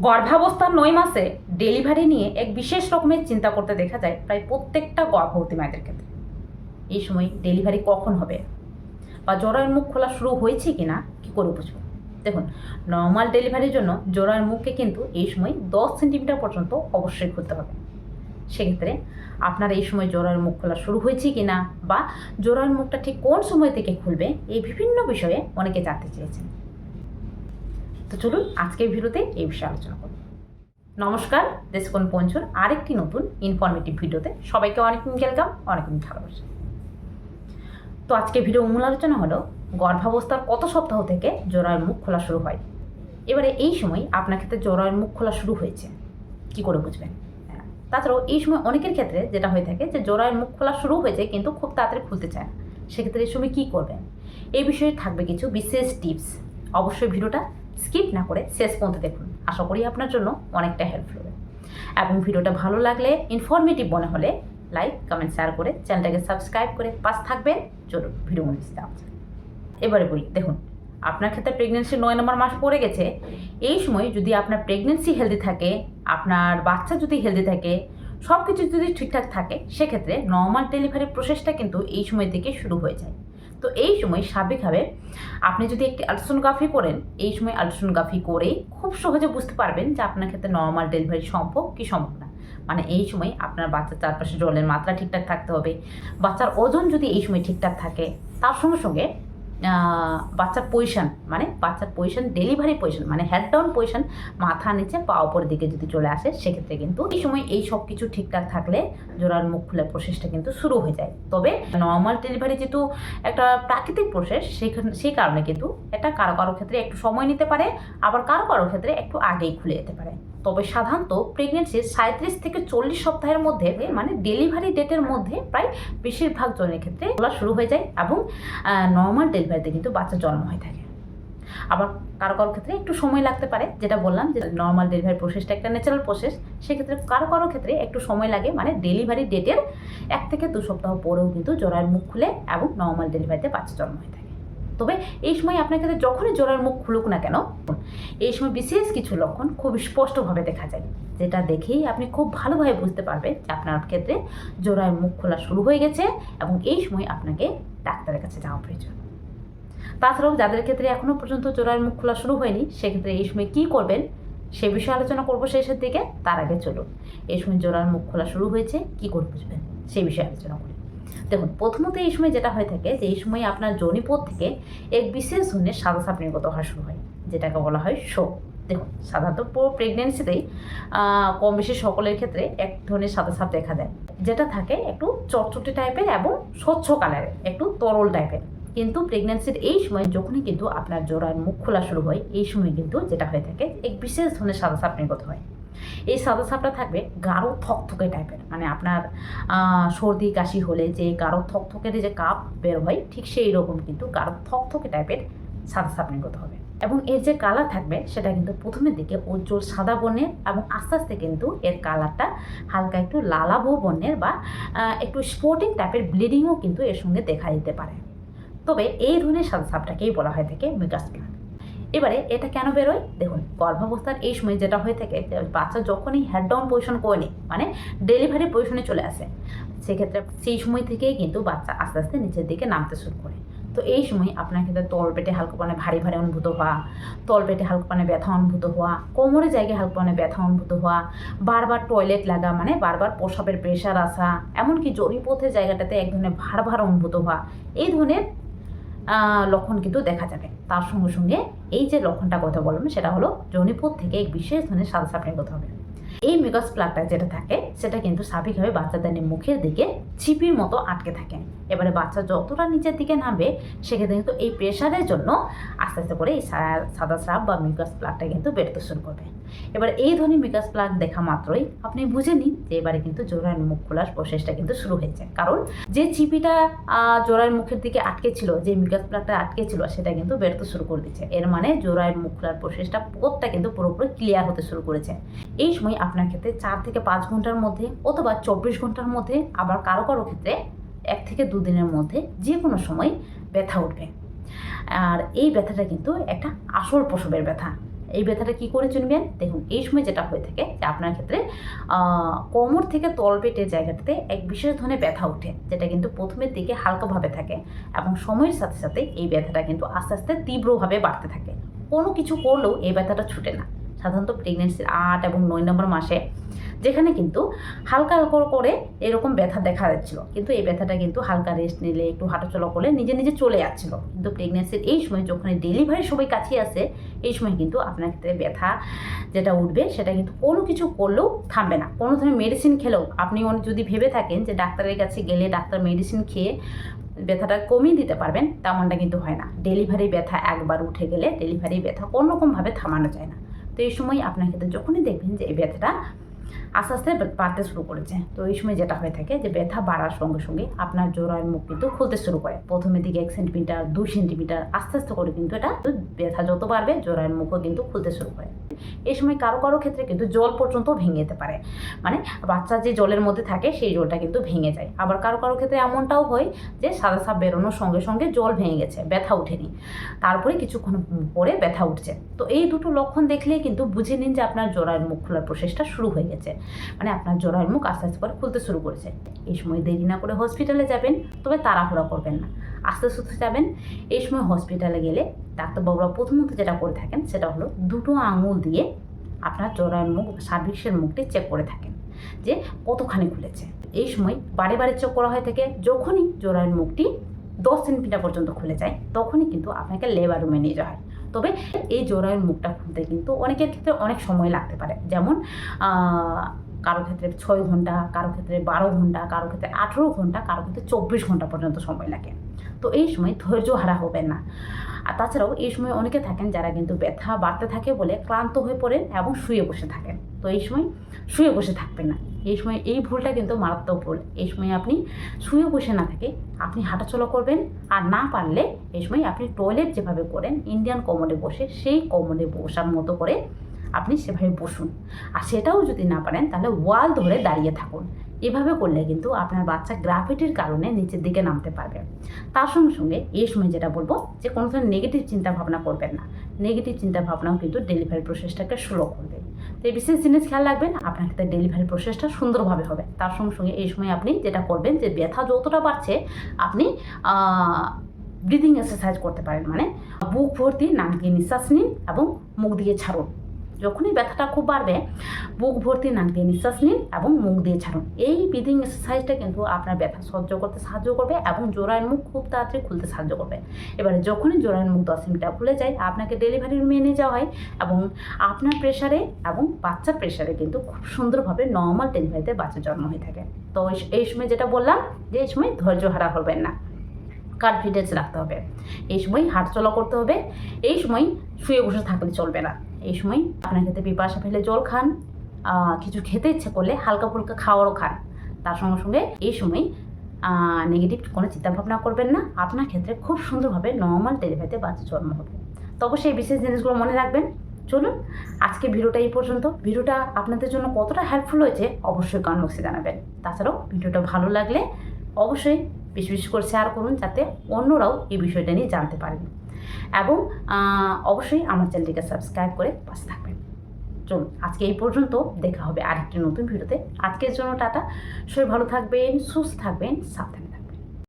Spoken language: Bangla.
গর্ভাবস্থার নয় মাসে ডেলিভারি নিয়ে এক বিশেষ রকমের চিন্তা করতে দেখা যায় প্রায় প্রত্যেকটা গর্ভবতী মায়েদের ক্ষেত্রে। এই সময় ডেলিভারি কখন হবে? বা জরায়ুর মুখ খোলা শুরু হয়েছে কি না কী করে বুঝব? দেখুন নর্মাল ডেলিভারির জন্য জরায়ুর মুখকে কিন্তু এই সময় দশ সেন্টিমিটার পর্যন্ত অবশ্যই খুলতে হবে। সেক্ষেত্রে আপনার এই সময় জোড়ার মুখ খোলা শুরু হয়েছে কি না বা জোড়ার মুখটা ঠিক কোন সময় থেকে খুলবে? এই বিভিন্ন বিষয়ে অনেকে জানতে চেয়েছেন। তো চলুন আজকের ভিডিওতে এই বিষয়ে আলোচনা করব নমস্কার দেশকোন পঞ্চুর আরেকটি নতুন ইনফরমেটিভ ভিডিওতে সবাইকে অনেক ওয়েলকাম অনেক ভালোবাসা। তো আজকে ভিডিও মূল আলোচনা হলো গর্ভাবস্থার কত সপ্তাহ থেকে জোড়ার মুখ খোলা শুরু হয়? এবারে এই সময় আপনার ক্ষেত্রে জোড়ার মুখ খোলা শুরু হয়েছে। কি করে বুঝবেন? হ্যাঁ, তাছাড়াও এই সময় অনেকের ক্ষেত্রে যেটা হয়ে থাকে যে জোড়ার মুখ খোলা শুরু হয়েছে কিন্তু খুব তাড়াতাড়ি খুলতে চায় না। সেক্ষেত্রে এই সময় কী করবেন? এই বিষয়ে থাকবে কিছু বিশেষ টিপস অবশ্যই ভিডিওটা স্কিপ না করে শেষ পর্যন্ত দেখুন। আশা করি আপনার জন্য অনেকটা হেল্পফুল হবে। এবং ভিডিওটা ভালো লাগলে ইনফরমেটিভ মনে হলে লাইক কমেন্ট শেয়ার করে চ্যানেলটাকে সাবস্ক্রাইব করে পাশ থাকবেন। চলুন ভিডিও মনে এবারে বলি, দেখুন, আপনার ক্ষেত্রে প্রেগনেন্সি নয় নম্বর মাস পড়ে গেছে। এই সময় যদি আপনার প্রেগনেন্সি হেলদি থাকে, আপনার বাচ্চা যদি হেলদি থাকে সব কিছু যদি ঠিকঠাক থাকে, সেক্ষেত্রে নর্মাল ডেলিভারি প্রসেসটা কিন্তু এই সময় থেকে শুরু হয়ে যায়। তো এই সময় স্বাভাবিকভাবে আপনি যদি একটি আলট্রাসোনোগ্রাফি করেন, এই সময় আলট্রাসোনোগ্রাফি করে খুব সহজে বুঝতে পারবেন যে আপনার ক্ষেত্রে নর্মাল ডেলিভারি সম্ভব কি সম্ভব না। মানে এই সময় আপনার বাচ্চার চারপাশে জলের মাত্রা ঠিকঠাক থাকতে হবে, বাচ্চার ওজন যদি এই সময় ঠিকঠাক থাকে, তার সঙ্গে সঙ্গে বাচ্চার পজিশন মানে বাচ্চার পজিশন ডেলিভারি পজিশন মানে হেড ডাউন পজিশন মাথা নিচে পা উপরের দিকে যদি চলে আসে, সেক্ষেত্রে কিন্তু এই সময় এই সব কিছু ঠিকঠাক থাকলে জোড়ার মুখ খোলার প্রসেসটা কিন্তু শুরু হয়ে যায়। তবে নর্মাল ডেলিভারি যেহেতু একটা প্রাকৃতিক প্রসেস সেখানে সেই কারণে কিন্তু এটা কারও কারও ক্ষেত্রে একটু সময় নিতে পারে, আবার কারও কারও ক্ষেত্রে একটু আগেই খুলে যেতে পারে। তবে সাধারণত প্রেগনেন্সির সাঁত্রিশ থেকে চল্লিশ সপ্তাহের মধ্যে মানে ডেলিভারি ডেটের মধ্যে প্রায় বেশিরভাগ জনের ক্ষেত্রে খোলা শুরু হয়ে যায় এবং নর্মাল ডেলিভারিতে কিন্তু বাচ্চা জন্ম হয়ে থাকে। আবার কারও কারও ক্ষেত্রে একটু সময় লাগতে পারে, যেটা বললাম যে নর্মাল ডেলিভারি প্রসেসটা একটা ন্যাচারাল প্রসেস সেক্ষেত্রে কারও কারও ক্ষেত্রে একটু সময় লাগে মানে ডেলিভারি ডেটের এক থেকে দু সপ্তাহ পরেও কিন্তু জোড়ার মুখ খুলে এবং নর্মাল ডেলিভারিতে বাচ্চা জন্ম হয়ে থাকে। তবে এই সময় আপনার ক্ষেত্রে যখনই জোড়ার মুখ খুলুক না কেন, এই সময় বিশেষ কিছু লক্ষণ খুব স্পষ্টভাবে দেখা যায়, যেটা দেখেই আপনি খুব ভালোভাবে বুঝতে পারবেন যে আপনার ক্ষেত্রে জোড়ার মুখ খোলা শুরু হয়ে গেছে এবং এই সময় আপনাকে ডাক্তারের কাছে যাওয়া প্রয়োজন। তাছাড়াও যাদের ক্ষেত্রে এখনও পর্যন্ত জোড়ার মুখ খোলা শুরু হয়নি, সেক্ষেত্রে এই সময় কী করবেন সে বিষয়ে আলোচনা করব শেষের দিকে, তার আগে চলুন। এই সময় জোড়ার মুখ খোলা শুরু হয়েছে, কী করে বুঝবেন? সেই বিষয়ে আলোচনা করি। দেখুন, প্রথমত এই সময় যেটা হয়ে থাকে যে এই সময় আপনার জনিপথ থেকে এক বিশেষ ধরনের সাদা সাপ নির্গত হওয়া শুরু হয়, যেটাকে বলা হয় শোক। দেখুন, সাধারণত পুরো প্রেগনেন্সিতেই কম বেশি সকলের ক্ষেত্রে এক ধরনের সাদা সাপ দেখা দেয়। যেটা থাকে একটু চটচটে টাইপের এবং স্বচ্ছ কালারের, একটু তরল টাইপের কিন্তু প্রেগনেন্সির এই সময় যখনই কিন্তু আপনার জোড়ার মুখ খোলা শুরু হয়, এই সময় কিন্তু যেটা হয়ে থাকে, এক বিশেষ ধরনের সাদা সাপ নির্গত হয়। এই সাদা সাপটা থাকবে গাঢ় থকথকে টাইপের মানে আপনার সর্দি, কাশি হলে যে গাঢ় থকথকের যে কাপ বের হয়, ঠিক সেই রকম কিন্তু গাঢ় থকথকে টাইপের সাদা সাপ নির্গত হবে। এবং এর যে কালার থাকবে, সেটা কিন্তু প্রথমের দিকে উজ্জ্বল সাদা বর্ণের এবং আস্তে আস্তে কিন্তু এর কালারটা হালকা একটু লালাবো বর্ণের বা একটু স্পোর্টিং টাইপের ব্লিডিংও কিন্তু এর সঙ্গে দেখা দিতে পারে। তবে এই ধরনের সাদা সাপটাকেই বলা হয়ে থাকে মিকাস এবারে এটা কেন বেরোয়? দেখুন, গর্ভাবস্থার এই সময় যেটা হয়ে থাকে বাচ্চা যখনই হেড ডাউন পজিশন করে নি মানে ডেলিভারি পজিশনে চলে আসে, সেক্ষেত্রে সেই সময় থেকেই কিন্তু বাচ্চা আস্তে আস্তে নিচের দিকে নামতে শুরু করে। তো এই সময় আপনার ক্ষেত্রে তল পেটে হালকা পানে ভারী ভারী অনুভূত হওয়া, তল পেটে হালকা পানে ব্যথা অনুভূত হওয়া কোমরের জায়গায় হালকা পানে ব্যথা অনুভূত হওয়া, বারবার টয়লেট লাগা মানে বারবার প্রসাবের প্রেশার আসা, এমনকি জরিপথের জায়গাটাতে এক ধরনের ভার ভার অনুভূত হওয়া, এই ধরনের লক্ষণ কিন্তু দেখা যাবে। তার সঙ্গে সঙ্গে এই যে লক্ষণটা কথা বললাম, সেটা হলো জনিপথ থেকে এক বিশেষ ধরনের সাদা সাপ নির্গত হবে। এই মিগাস প্লাগটা যেটা থাকে সেটা কিন্তু স্বাভাবিকভাবে বাচ্চাদের মুখের দিকে ছিপির মতো আটকে থাকে। এবারে বাচ্চা যতটা নিচের দিকে নামবে সেক্ষেত্রে কিন্তু এই প্রেশারের জন্য আস্তে আস্তে করে এই সাদা স্রাব বা মিগাস প্লাগটা কিন্তু বেরোতে শুরু করবে। এবার এই ধরনের মিগাস প্লাগ দেখা মাত্রই আপনি বুঝে নিন যে এবারে কিন্তু জোড়ার মুখ খোলার প্রসেসটা কিন্তু শুরু হয়েছে। কারণ যে আহ, জোড়ার মুখের দিকে আটকে ছিল যে মিগাস প্লাগটা আটকে ছিল সেটা কিন্তু বেরোতে শুরু করে দিচ্ছে। এর মানে জোড়ার মুখ খোলার প্রসেসটা পথটা কিন্তু পুরোপুরি ক্লিয়ার হতে শুরু করেছে। এই সময় আপনার ক্ষেত্রে চার থেকে পাঁচ ঘণ্টার মধ্যে অথবা চব্বিশ ঘণ্টার মধ্যে আবার কারও কারও ক্ষেত্রে এক থেকে দুদিনের মধ্যে যে কোনো সময় ব্যথা উঠবে। আর এই ব্যথাটা কিন্তু একটা আসল প্রসবের ব্যথা। এই ব্যথাটা কী করে চিনবেন? দেখুন, এই সময় যেটা হয়ে থাকে যে আপনার ক্ষেত্রে কোমর থেকে তলপেটের জায়গাটাতে এক বিশেষ ধরনের ব্যথা ওঠে, যেটা কিন্তু প্রথমের দিকে হালকাভাবে থাকে এবং সময়ের সাথে সাথে এই ব্যথাটা কিন্তু আস্তে আস্তে তীব্রভাবে বাড়তে থাকে। কোনো কিছু করলেও এই ব্যথাটা ছুটে না। সাধারণত প্রেগনেন্সির আট এবং নয় নম্বর মাসে, যেখানে কিন্তু হালকা হালকা করে এরকম ব্যথা দেখা যাচ্ছিল। কিন্তু এই ব্যথাটা কিন্তু হালকা রেস্ট নিলে, একটু হাঁটাচলা করলে নিজে নিজে চলে যাচ্ছিল। কিন্তু প্রেগনেন্সির এই সময় যখন ডেলিভারি সবাই কাছে আসে, এই সময় কিন্তু আপনার ক্ষেত্রে ব্যথা যেটা উঠবে, সেটা কিন্তু কোনো কিছু করলেও থামবে না। কোনো ধরনের মেডিসিন খেলেও, আপনি যদি ভেবে থাকেন যে ডাক্তারের কাছে গেলে ডাক্তার মেডিসিন খেয়ে ব্যথাটা কমিয়ে দিতে পারবেন, তেমনটা কিন্তু হয় না। ডেলিভারি ব্যথা একবার উঠে গেলে ডেলিভারি ব্যথা কোনোরকমভাবে থামানো যায় না। তো এই সময় আপনার ক্ষেত্রে যখনই দেখবেন যে এই ব্যথাটা আস্তে আস্তে বাড়তে শুরু করেছে, তো এই সময় যেটা হয়ে থাকে যে ব্যথা বাড়ার সঙ্গে সঙ্গে আপনার জোড়ার মুখ কিন্তু খুলতে শুরু করে। প্রথমে দিকে এক সেন্টিমিটার দু সেন্টিমিটার আস্তে আস্তে করে কিন্তু এটা ব্যথা যত বাড়বে জোড়ার মুখও কিন্তু খুলতে শুরু করে। এই সময় কারও কারও ক্ষেত্রে কিন্তু জল পর্যন্ত ভেঙে যেতে পারে। মানে বাচ্চা যে জলের মধ্যে থাকে সেই জলটা কিন্তু ভেঙে যায়। আবার কারও কারও ক্ষেত্রে এমনটাও হয় যে সাদা সাপ বেরোনোর সঙ্গে সঙ্গে জল ভেঙে গেছে, ব্যথা উঠেনি তারপরে কিছুক্ষণ পরে ব্যথা উঠছে। তো এই দুটো লক্ষণ দেখলেই কিন্তু বুঝে নিন যে আপনার জোড়ার মুখ খোলার প্রসেসটা শুরু হয়ে গেছে। মানে আপনার জোড়ার মুখ আস্তে আস্তে করে খুলতে শুরু করেছে। এই সময় দেরি না করে হসপিটালে যাবেন, তবে তাড়াহুড়া করবেন না। আস্তে সুস্থ যাবেন। এই সময় হসপিটালে গেলে ডাক্তারবাবুরা প্রথমত যেটা করে থাকেন, সেটা হলো দুটো আঙুল দিয়ে আপনার জোড়ার মুখ সার্ভিক্সের মুখটি চেক করে থাকেন যে কতখানি খুলেছে। এই সময় বারে বারে চেক করা হয়ে থাকে, যখনই জোড়ার মুখটি দশ সেন্টিমিটার পর্যন্ত খুলে যায়, তখনই কিন্তু আপনাকে লেবার রুমে নিয়ে যাওয়া হয়। তবে এই জোড়ার মুখটা খুলতে কিন্তু অনেকের ক্ষেত্রে অনেক সময় লাগতে পারে। যেমন কারও ক্ষেত্রে ছয় ঘণ্টা, কারও ক্ষেত্রে বারো ঘণ্টা, কারও ক্ষেত্রে আঠেরো ঘণ্টা, কারও ক্ষেত্রে চব্বিশ ঘণ্টা পর্যন্ত সময় লাগে। তো এই সময় ধৈর্য হারা হবেন না। আর তাছাড়াও এই সময় অনেকে থাকেন যারা কিন্তু ব্যথা বাড়তে থাকে বলে ক্লান্ত হয়ে পড়েন এবং শুয়ে বসে থাকেন। তো এই সময় শুয়ে বসে থাকবেন না। এই সময় এই ভুলটা কিন্তু মারাত্মক ভুল। এই সময় আপনি শুয়ে বসে না থাকে আপনি হাঁটাচলা করবেন আর না পারলে এই সময় আপনি টয়লেট যেভাবে করেন ইন্ডিয়ান কমোডে বসে সেই কমোডে বসার মতো করে আপনি সেভাবে বসুন। আর সেটাও যদি না পারেন, তাহলে ওয়াল ধরে দাঁড়িয়ে থাকুন। এভাবে করলে কিন্তু আপনার বাচ্চা গ্রাভিটির কারণে নিচের দিকে নামতে পারবে। তার সঙ্গে সঙ্গে এই সময় যেটা বলব, যে কোনো ধরনের নেগেটিভ চিন্তা ভাবনা করবেন না। নেগেটিভ চিন্তা ভাবনাও কিন্তু ডেলিভারি প্রসেসটাকে স্লো করবে। তো এই বিশেষ জিনিস খেয়াল রাখবেন, আপনার ক্ষেত্রে ডেলিভারি প্রসেসটা সুন্দরভাবে হবে। তার সঙ্গে সঙ্গে এই সময় আপনি যেটা করবেন, যে ব্যথা যতটা বাড়ছে, আপনি ব্রিদিং এক্সারসাইজ করতে পারেন। মানে বুক ভর্তি, নাক দিয়ে নিঃশ্বাস নিন এবং মুখ দিয়ে ছাড়ুন। যখনই ব্যথাটা খুব বাড়বে, বুক ভর্তি, নাক দিয়ে নিঃশ্বাস নিন এবং মুখ দিয়ে ছাড়ুন। এই ব্রিদিং এক্সারসাইজটা কিন্তু আপনার ব্যথা সহ্য করতে সাহায্য করবে এবং জোড়ার মুখ খুব তাড়াতাড়ি খুলতে সাহায্য করবে। এবারে যখনই জোড়ার মুখ দশ মিনিটটা খুলে যায়, আপনাকে ডেলিভারি রুমে নিয়ে যাওয়া হয় এবং আপনার প্রেশারে এবং বাচ্চার প্রেশারে কিন্তু খুব সুন্দরভাবে নর্মাল ডেলিভারিতে বাচ্চা জন্ম হয়ে থাকে। তো এই সময় যেটা বললাম যে এই সময় ধৈর্য হারা হবেন না। কনফিডেন্স রাখতে হবে। এই সময় হাঁটাচলা করতে হবে। এই সময় শুয়ে বসে থাকলে চলবে না। এই সময় আপনার ক্ষেত্রে পিপাসা ফেলে জল খান কিছু খেতে ইচ্ছে করলে হালকা ফুলকা খাওয়ারও খান। তার সঙ্গে সঙ্গে এই সময় নেগেটিভ কোনো চিন্তাভাবনা করবেন না। আপনার ক্ষেত্রে খুব সুন্দরভাবে নর্মাল ডেলিভারিতে বাচ্চা জন্ম হবে। তো অবশ্যই এই বিশেষ জিনিসগুলো মনে রাখবেন। চলুন, আজকে ভিডিওটা এই পর্যন্ত। ভিডিওটা আপনাদের জন্য কতটা হেল্পফুল হয়েছে অবশ্যই কমেন্ট বক্সে জানাবেন। তাছাড়াও ভিডিওটা ভালো লাগলে অবশ্যই বেশি বেশি করে শেয়ার করুন, যাতে অন্যরাও এই বিষয়টা নিয়ে জানতে পারেন। এবং অবশ্যই আমার চ্যানেলটিকে সাবস্ক্রাইব করে পাশে থাকবেন। চলুন, আজকে এই পর্যন্ত দেখা হবে আরেকটি নতুন ভিডিওতে। আজকের জন্য টাটা। সবাই ভালো থাকবেন, সুস্থ থাকবেন, সাবধানে